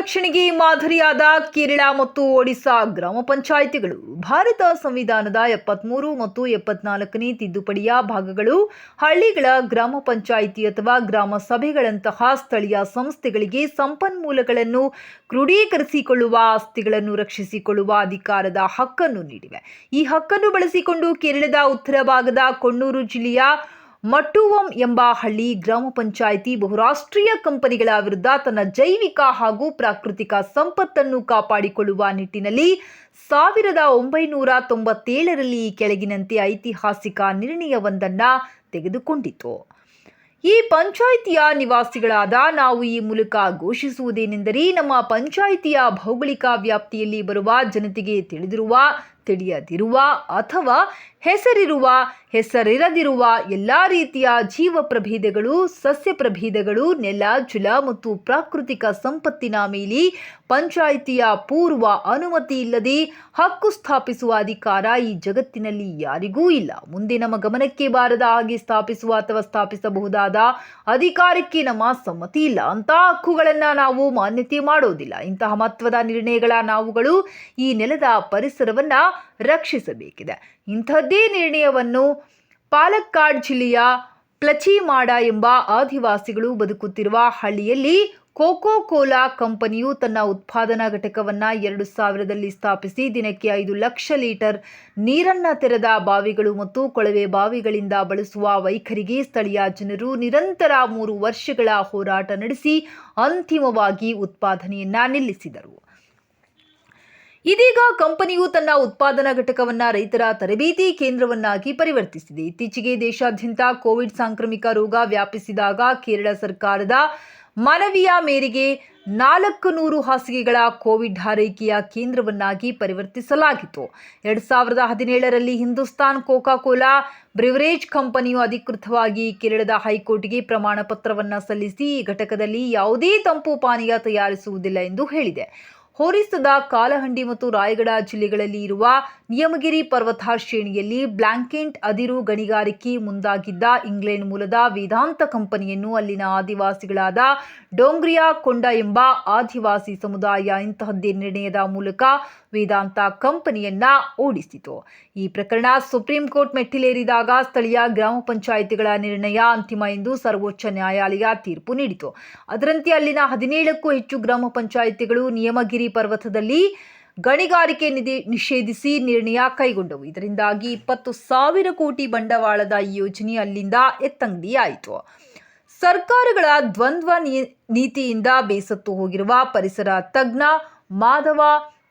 ಮಾದರಿಯಾದ ಕೇರಳ ಮತ್ತು ಒಡಿಶಾ ಗ್ರಾಮ ಪಂಚಾಯಿತಿಗಳು, ಭಾರತ ಸಂವಿಧಾನದ ಎಪ್ಪತ್ಮೂರು ಮತ್ತು ಎಪ್ಪತ್ನಾಲ್ಕನೇ ತಿದ್ದುಪಡಿಯ ಭಾಗಗಳು, ಹಳ್ಳಿಗಳ ಗ್ರಾಮ ಪಂಚಾಯಿತಿ ಅಥವಾ ಗ್ರಾಮ ಸಭೆಗಳಂತಹ ಸ್ಥಳೀಯ ಸಂಸ್ಥೆಗಳಿಗೆ ಸಂಪನ್ಮೂಲಗಳನ್ನು ಕ್ರೋಢೀಕರಿಸಿಕೊಳ್ಳುವ ಆಸ್ತಿಗಳನ್ನು ರಕ್ಷಿಸಿಕೊಳ್ಳುವ ಅಧಿಕಾರದ ಹಕ್ಕನ್ನು ನೀಡಿವೆ. ಈ ಹಕ್ಕನ್ನು ಬಳಸಿಕೊಂಡು ಕೇರಳದ ಉತ್ತರ ಭಾಗದ ಕೊಣ್ಣೂರು ಜಿಲ್ಲೆಯ ಮಟ್ಟುವಂ ಎಂಬ ಹಳ್ಳಿ ಗ್ರಾಮ ಪಂಚಾಯಿತಿ ಬಹುರಾಷ್ಟ್ರೀಯ ಕಂಪನಿಗಳ ವಿರುದ್ಧ ತನ್ನ ಜೈವಿಕ ಹಾಗೂ ಪ್ರಾಕೃತಿಕ ಸಂಪತ್ತನ್ನು ಕಾಪಾಡಿಕೊಳ್ಳುವ ನಿಟ್ಟಿನಲ್ಲಿ ಸಾವಿರದ ಒಂಬೈನೂರ ತೊಂಬತ್ತೇಳರಲ್ಲಿ ಕೆಳಗಿನಂತೆ ಐತಿಹಾಸಿಕ ನಿರ್ಣಯವೊಂದನ್ನ ತೆಗೆದುಕೊಂಡಿತು. ಈ ಪಂಚಾಯಿತಿಯ ನಿವಾಸಿಗಳಾದ ನಾವು ಈ ಮೂಲಕ ಘೋಷಿಸುವುದೇನೆಂದರೆ ನಮ್ಮ ಪಂಚಾಯಿತಿಯ ಭೌಗೋಳಿಕ ವ್ಯಾಪ್ತಿಯಲ್ಲಿ ಬರುವ ಜನತೆಗೆ ತಿಳಿದಿರುವ ತಿಳಿಯದಿರುವ ಅಥವಾ ಹೆಸರಿರುವ, ಹೆಸರಿರದಿರುವ ಎಲ್ಲ ರೀತಿಯ ಜೀವ ಪ್ರಭೇದಗಳು ಸಸ್ಯ ಪ್ರಭೇದಗಳು ನೆಲ, ಜುಲ ಮತ್ತು ಪ್ರಾಕೃತಿಕ ಸಂಪತ್ತಿನ ಮೇಲೆ ಪಂಚಾಯಿತಿಯ ಪೂರ್ವ ಅನುಮತಿ ಇಲ್ಲದೆ ಹಕ್ಕು ಸ್ಥಾಪಿಸುವ ಅಧಿಕಾರ ಈ ಜಗತ್ತಿನಲ್ಲಿ ಯಾರಿಗೂ ಇಲ್ಲ. ಮುಂದೆ ನಮ್ಮ ಗಮನಕ್ಕೆ ಬಾರದ ಹಾಗೆ ಸ್ಥಾಪಿಸುವ ಅಥವಾ ಸ್ಥಾಪಿಸಬಹುದಾದ ಅಧಿಕಾರಕ್ಕೆ ನಮ್ಮ ಸಮ್ಮತಿ ಇಲ್ಲ. ಅಂತಹ ಹಕ್ಕುಗಳನ್ನು ನಾವು ಮಾನ್ಯತೆ ಮಾಡೋದಿಲ್ಲ. ಇಂತಹ ಮಹತ್ವದ ನಿರ್ಣಯಗಳ ನಾವುಗಳು ಈ ನೆಲದ ಪರಿಸರವನ್ನ ರಕ್ಷಿಸಬೇಕಿದೆ. ಇಂಥದ್ದೇ ನಿರ್ಣಯವನ್ನು ಪಾಲಕ್ಕಾಡ್ ಜಿಲ್ಲೆಯ ಪ್ಲಚಿಮಾಡ ಎಂಬ ಆದಿವಾಸಿಗಳು ಬದುಕುತ್ತಿರುವ ಹಳ್ಳಿಯಲ್ಲಿ ಕೋಕೋ ಕೋಲಾ ಕಂಪನಿಯು ತನ್ನ ಉತ್ಪಾದನಾ ಘಟಕವನ್ನ ಎರಡು ಸಾವಿರದಲ್ಲಿ ಸ್ಥಾಪಿಸಿ ದಿನಕ್ಕೆ ಐದು ಲಕ್ಷ ಲೀಟರ್ ನೀರನ್ನ ತೆರೆದ ಬಾವಿಗಳು ಮತ್ತು ಕೊಳವೆ ಬಾವಿಗಳಿಂದ ಬಳಸುವ ವೈಖರಿಗೆ ಸ್ಥಳೀಯ ಜನರು ನಿರಂತರ ಮೂರು ವರ್ಷಗಳ ಹೋರಾಟ ನಡೆಸಿ ಅಂತಿಮವಾಗಿ ಉತ್ಪಾದನೆಯನ್ನ ನಿಲ್ಲಿಸಿದರು. ಇದೀಗ ಕಂಪನಿಯು ತನ್ನ ಉತ್ಪಾದನಾ ಘಟಕವನ್ನ ರೈತರ ತರಬೇತಿ ಕೇಂದ್ರವನ್ನಾಗಿ ಪರಿವರ್ತಿಸಿದೆ. ಇತ್ತೀಚೆಗೆ ದೇಶಾದ್ಯಂತ ಕೋವಿಡ್ ಸಾಂಕ್ರಾಮಿಕ ರೋಗ ವ್ಯಾಪಿಸಿದಾಗ ಕೇರಳ ಸರ್ಕಾರದ ಮನವಿಯ ಮೇರೆಗೆ ನಾಲ್ಕು ನೂರು ಹಾಸಿಗೆಗಳ ಕೋವಿಡ್ ಹಾರೈಕೆಯ ಕೇಂದ್ರವನ್ನಾಗಿ ಪರಿವರ್ತಿಸಲಾಗಿತ್ತು. ಎರಡು ಸಾವಿರದ ಹದಿನೇಳರಲ್ಲಿ ಹಿಂದೂಸ್ತಾನ್ ಕೋಕಾ ಕೋಲಾ ಬ್ರಿವರೇಜ್ ಕಂಪನಿಯು ಅಧಿಕೃತವಾಗಿ ಕೇರಳದ ಹೈಕೋರ್ಟ್ಗೆ ಪ್ರಮಾಣ ಪತ್ರವನ್ನು ಸಲ್ಲಿಸಿ ಈ ಘಟಕದಲ್ಲಿ ಯಾವುದೇ ತಂಪು ಪಾನೀಯ ತಯಾರಿಸುವುದಿಲ್ಲ ಎಂದು ಹೇಳಿದೆ. ಹೋರಿಸದ ಕಾಲಹಂಡಿ ಮತ್ತು ರಾಯಗಡ ಜಿಲ್ಲೆಗಳಲ್ಲಿ ಇರುವ ನಿಯಮಗಿರಿ ಪರ್ವತ ಶ್ರೇಣಿಯಲ್ಲಿ ಬ್ಲಾಂಕೆಂಟ್ ಅದಿರು ಗಣಿಗಾರಿಕೆ ಮುಂದಾಗಿದ್ದ ಇಂಗ್ಲೆಂಡ್ ಮೂಲದ ವೇದಾಂತ ಕಂಪನಿಯನ್ನು ಅಲ್ಲಿನ ಆದಿವಾಸಿಗಳಾದ ಡೋಂಗ್ರಿಯಾ ಕೊಂಡ ಎಂಬ ಆದಿವಾಸಿ ಸಮುದಾಯ ಇಂತಹದ್ದೇ ನಿರ್ಣಯದ ಮೂಲಕ ವೇದಾಂತ ಕಂಪನಿಯನ್ನ ಓಡಿಸಿತು. ಈ ಪ್ರಕರಣ ಸುಪ್ರೀಂ ಕೋರ್ಟ್ ಮೆಟ್ಟಿಲೇರಿದಾಗ ಸ್ಥಳೀಯ ಗ್ರಾಮ ಪಂಚಾಯಿತಿಗಳ ನಿರ್ಣಯ ಅಂತಿಮ ಎಂದು ಸರ್ವೋಚ್ಚ ನ್ಯಾಯಾಲಯ ತೀರ್ಪು ನೀಡಿತು. ಅದರಂತೆ ಅಲ್ಲಿನ ಹದಿನೇಳಕ್ಕೂ ಹೆಚ್ಚು ಗ್ರಾಮ ಪಂಚಾಯಿತಿಗಳು ನಿಯಮಗಿರಿ ಪರ್ವತದಲ್ಲಿ ಗಣಿಗಾರಿಕೆ ನಿಧಿ ನಿಷೇಧಿಸಿ ನಿರ್ಣಯ ಕೈಗೊಂಡವು. ಇದರಿಂದಾಗಿ ಇಪ್ಪತ್ತು ಸಾವಿರ ಕೋಟಿ ಬಂಡವಾಳದ ಯೋಜನೆ ಅಲ್ಲಿಂದ ಎತ್ತಂಗಡಿಯಾಯಿತು. ಸರ್ಕಾರಗಳ ದ್ವಂದ್ವ ನೀತಿಯಿಂದ ಬೇಸತ್ತು ಹೋಗಿರುವ ಪರಿಸರ ತಜ್ಞ ಮಾಧವ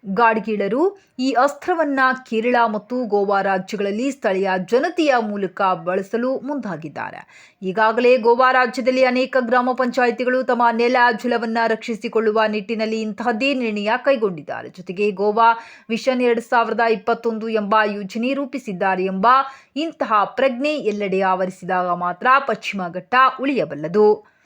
ಗಾಡ್ಗೀಳರು ಈ ಅಸ್ತ್ರವನ್ನ ಕೇರಳ ಮತ್ತು ಗೋವಾ ರಾಜ್ಯಗಳಲ್ಲಿ ಸ್ಥಳೀಯ ಜನತೆಯ ಮೂಲಕ ಬಳಸಲು ಮುಂದಾಗಿದ್ದಾರೆ. ಈಗಾಗಲೇ ಗೋವಾ ರಾಜ್ಯದಲ್ಲಿ ಅನೇಕ ಗ್ರಾಮ ಪಂಚಾಯಿತಿಗಳು ತಮ್ಮ ನೆಲ ಜಲವನ್ನ ರಕ್ಷಿಸಿಕೊಳ್ಳುವ ನಿಟ್ಟಿನಲ್ಲಿ ಇಂತಹದ್ದೇ ನಿರ್ಣಯ ಕೈಗೊಂಡಿದ್ದಾರೆ. ಜೊತೆಗೆ ಗೋವಾ ವಿಷನ್ ಎರಡು ಸಾವಿರದ ಇಪ್ಪತ್ತೊಂದು ಎಂಬ ಯೋಜನೆ ರೂಪಿಸಿದ್ದಾರೆ ಎಂಬ ಇಂತಹ ಪ್ರಜ್ಞೆ ಎಲ್ಲೆಡೆ ಆವರಿಸಿದಾಗ ಮಾತ್ರ ಪಶ್ಚಿಮ ಘಟ್ಟ ಉಳಿಯಬಲ್ಲದು.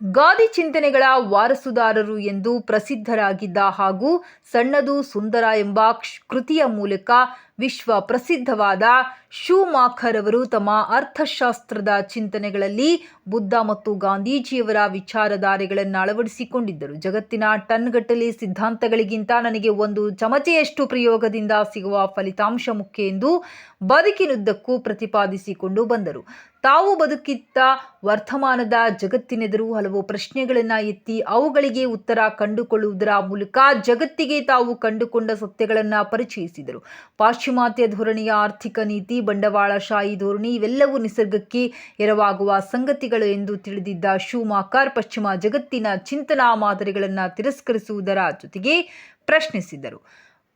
ಗಾದಿ ಚಿಂತನೆಗಳ ವಾರಸುದಾರರು ಎಂದು ಪ್ರಸಿದ್ಧರಾಗಿದ್ದ ಹಾಗೂ ಸಣ್ಣದು ಸುಂದರ ಎಂಬ ಕೃತಿಯ ಮೂಲಕ ವಿಶ್ವ ಪ್ರಸಿದ್ಧವಾದ ಶೂಮಾಖರ್ ಅವರು ತಮ್ಮ ಅರ್ಥಶಾಸ್ತ್ರದ ಚಿಂತನೆಗಳಲ್ಲಿ ಬುದ್ಧ ಮತ್ತು ಗಾಂಧೀಜಿಯವರ ವಿಚಾರಧಾರೆಗಳನ್ನು ಅಳವಡಿಸಿಕೊಂಡಿದ್ದರು. ಜಗತ್ತಿನ ಟನ್ಗಟ್ಟಲೆ ಸಿದ್ಧಾಂತಗಳಿಗಿಂತ ನನಗೆ ಒಂದು ಚಮಚೆಯಷ್ಟು ಪ್ರಯೋಗದಿಂದ ಸಿಗುವ ಫಲಿತಾಂಶ ಮುಖ್ಯ ಎಂದು ಬದುಕಿನುದ್ದಕ್ಕೂ ಪ್ರತಿಪಾದಿಸಿಕೊಂಡು ಬಂದರು. ತಾವು ಬದುಕಿದ್ದ ವರ್ತಮಾನದ ಜಗತ್ತಿನೆದುರು ಹಲವು ಪ್ರಶ್ನೆಗಳನ್ನು ಎತ್ತಿ ಅವುಗಳಿಗೆ ಉತ್ತರ ಕಂಡುಕೊಳ್ಳುವುದರ ಮೂಲಕ ಜಗತ್ತಿಗೆ ತಾವು ಕಂಡುಕೊಂಡ ಸತ್ಯಗಳನ್ನು ಪರಿಚಯಿಸಿದರು. ಪಾಶ್ಚಿಮಾತ್ಯ ಧೋರಣೆಯ ಆರ್ಥಿಕ ನೀತಿ, ಬಂಡವಾಳಶಾಹಿ ಧೋರಣೆ ಇವೆಲ್ಲವೂ ನಿಸರ್ಗಕ್ಕೆ ಎರವಾಗುವ ಸಂಗತಿಗಳು ಎಂದು ತಿಳಿದಿದ್ದ ಶೂಮಾಕಾರ್ ಪಶ್ಚಿಮ ಜಗತ್ತಿನ ಚಿಂತನಾ ಮಾದರಿಗಳನ್ನು ತಿರಸ್ಕರಿಸುವುದರ ಜೊತೆಗೆ ಪ್ರಶ್ನಿಸಿದರು.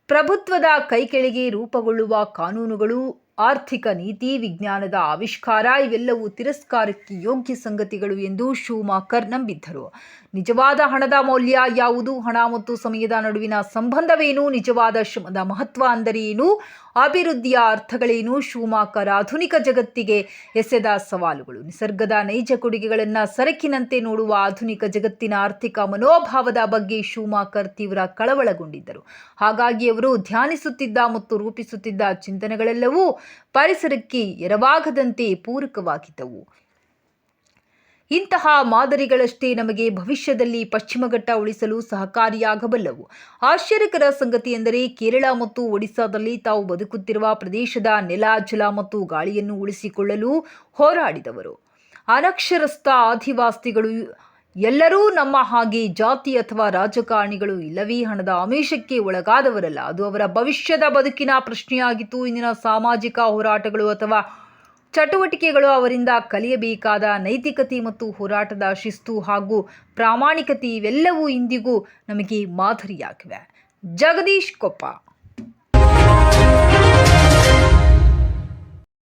ಪ್ರಭುತ್ವದ ಕೈಕೆಳಗೆ ರೂಪುಗೊಳ್ಳುವ ಕಾನೂನುಗಳು ಆರ್ಥಿಕ ನೀತಿ ವಿಜ್ಞಾನದ ಆವಿಷ್ಕಾರ ಇವೆಲ್ಲವೂ ತಿರಸ್ಕಾರಕ್ಕೆ ಯೋಗ್ಯ ಸಂಗತಿಗಳು ಎಂದು ಶೂಮಾಕರ್ ನಂಬಿದ್ದರು. ನಿಜವಾದ ಹಣದ ಮೌಲ್ಯ ಯಾವುದು? ಹಣ ಮತ್ತು ಸಮಯದ ನಡುವಿನ ಸಂಬಂಧವೇನು? ನಿಜವಾದ ಶ್ರಮದ ಮಹತ್ವ ಅಂದರೆ ಏನು ಅಭಿವೃದ್ಧಿಯ ಅರ್ಥಗಳೇನು? ಶೂಮಾಕರ್ ಆಧುನಿಕ ಜಗತ್ತಿಗೆ ಎಸೆದ ಸವಾಲುಗಳು. ನಿಸರ್ಗದ ನೈಜ ಕೊಡುಗೆಗಳನ್ನು ಸರಕಿನಂತೆ ನೋಡುವ ಆಧುನಿಕ ಜಗತ್ತಿನ ಆರ್ಥಿಕ ಮನೋಭಾವದ ಬಗ್ಗೆ ಶೂಮಾಕರ್ ತೀವ್ರ ಕಳವಳಗೊಂಡಿದ್ದರು. ಹಾಗಾಗಿ ಅವರು ಧ್ಯಾನಿಸುತ್ತಿದ್ದ ಮತ್ತು ರೂಪಿಸುತ್ತಿದ್ದ ಚಿಂತನೆಗಳೆಲ್ಲವೂ ಪರಿಸರಕ್ಕೆ ಎರವಾಗದಂತೆ ಪೂರಕವಾಗಿದ್ದವು. ಇಂತಹ ಮಾದರಿಗಳಷ್ಟೇ ನಮಗೆ ಭವಿಷ್ಯದಲ್ಲಿ ಪಶ್ಚಿಮಘಟ್ಟ ಉಳಿಸಲು ಸಹಕಾರಿಯಾಗಬಲ್ಲವು. ಆಶ್ಚರ್ಯಕರ ಸಂಗತಿ ಎಂದರೆ ಕೇರಳ ಮತ್ತು ಒಡಿಶಾದಲ್ಲಿ ತಾವು ಬದುಕುತ್ತಿರುವ ಪ್ರದೇಶದ ನೆಲ, ಜಲ ಮತ್ತು ಗಾಳಿಯನ್ನು ಉಳಿಸಿಕೊಳ್ಳಲು ಹೋರಾಡಿದವರು. ಅನಕ್ಷರಸ್ಥ ಆದಿವಾಸಿಗಳು ಎಲ್ಲರೂ ನಮ್ಮ ಹಾಗೆ ಜಾತಿ ಅಥವಾ ರಾಜಕಾರಣಿಗಳು ಇಲ್ಲವೇ ಹಣದ ಆಮಿಷಕ್ಕೆ ಒಳಗಾದವರಲ್ಲ. ಅದು ಅವರ ಭವಿಷ್ಯದ ಬದುಕಿನ ಪ್ರಶ್ನೆಯಾಗಿತ್ತು. ಇಂದಿನ ಸಾಮಾಜಿಕ ಹೋರಾಟಗಳು ಅಥವಾ ಚಟುವಟಿಕೆಗಳು ಅವರಿಂದ ಕಲಿಯಬೇಕಾದ ನೈತಿಕತೆ ಮತ್ತು ಹೋರಾಟದ ಶಿಸ್ತು ಹಾಗೂ ಪ್ರಾಮಾಣಿಕತೆ ಇವೆಲ್ಲವೂ ಇಂದಿಗೂ ನಮಗೆ ಮಾದರಿಯಾಗಿವೆ. ಜಗದೀಶ್ ಕೊಪ್ಪ